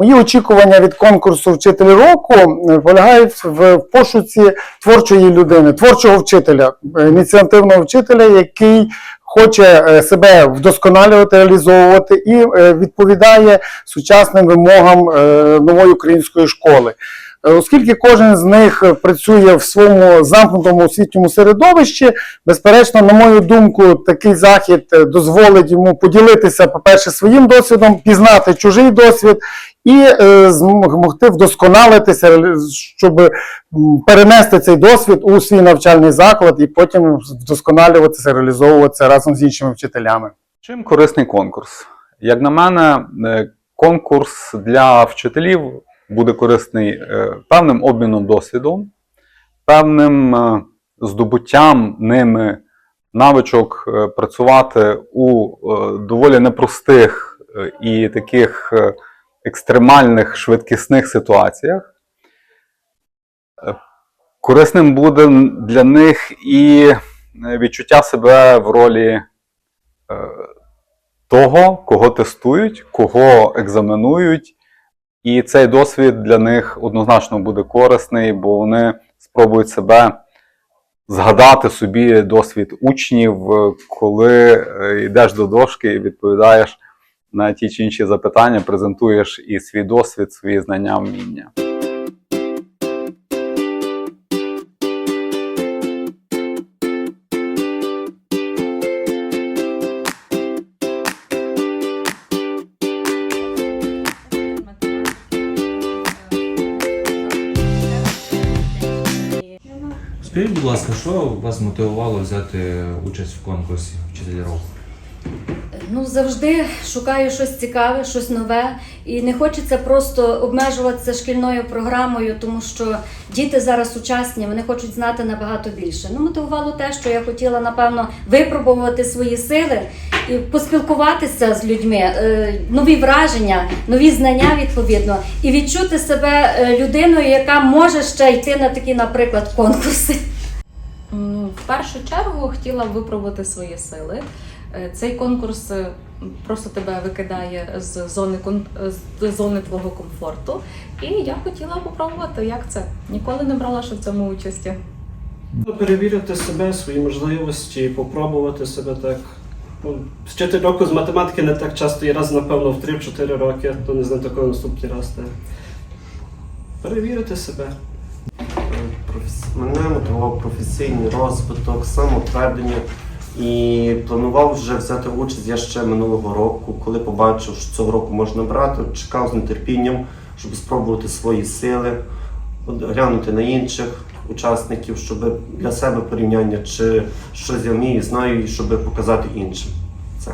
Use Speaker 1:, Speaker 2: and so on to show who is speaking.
Speaker 1: Мої очікування від конкурсу Вчитель року полягають в пошуці творчої людини, творчого вчителя, ініціативного вчителя, який хоче е, себе вдосконалювати, реалізовувати і е, відповідає сучасним вимогам е, нової української школи. Оскільки кожен з них працює в своєму замкнутому освітньому середовищі, безперечно, на мою думку, такий захід дозволить йому поділитися, по-перше, своїм досвідом, пізнати чужий досвід і е, змогти вдосконалитися, щоб перенести цей досвід у свій навчальний заклад і потім вдосконалюватися, реалізовуватися разом з іншими вчителями.
Speaker 2: Чим корисний конкурс? Як на мене, е, конкурс для вчителів буде корисний е, певним обміном досвідом, певним е, здобуттям ними навичок е, працювати у е, доволі непростих е, і таких е, екстремальних швидкісних ситуаціях. Корисним буде для них і е, відчуття себе в ролі е, того, кого тестують, кого екзаменують, і цей досвід для них однозначно буде корисний, бо вони спробують себе згадати собі досвід учнів, е, коли йдеш до дошки і відповідаєш на ті чи інші запитання, презентуєш і свій досвід, свої знання, вміння.
Speaker 3: Скажіть, будь ласка, що вас мотивувало взяти участь в конкурсі вчителя року?
Speaker 4: Ну, завжди шукаю щось цікаве, щось нове, і не хочеться просто обмежуватися шкільною програмою, тому що діти зараз сучасні, вони хочуть знати набагато більше. Ну, мотивувало те, що я хотіла, напевно, випробувати свої сили і поспілкуватися з людьми, е, нові враження, нові знання відповідно, і відчути себе е, людиною, яка може ще йти на такі, наприклад, конкурси.
Speaker 5: В першу чергу хотіла випробувати свої сили. Е, Цей конкурс е, просто тебе викидає з зони з зони твого комфорту. І я хотіла попробувати, як це. Ніколи не брала ще в цьому участі.
Speaker 6: Ну, Перевірити себе, свої можливості, попробувати себе так. Ну, Вчити року з математики не так часто є раз, напевно, в 3-4 роки, то не знаю такого наступний раз. Так. Перевірити себе.
Speaker 7: Мене мотивував професійний розвиток, самотвердження і планував вже взяти участь я ще минулого року, коли побачив, що цього року можна брати, чекав з нетерпінням, щоб спробувати свої сили, глянути на інших учасників, щоб для себе порівняння, чи щось я вмію, знаю, і щоб показати іншим. Це.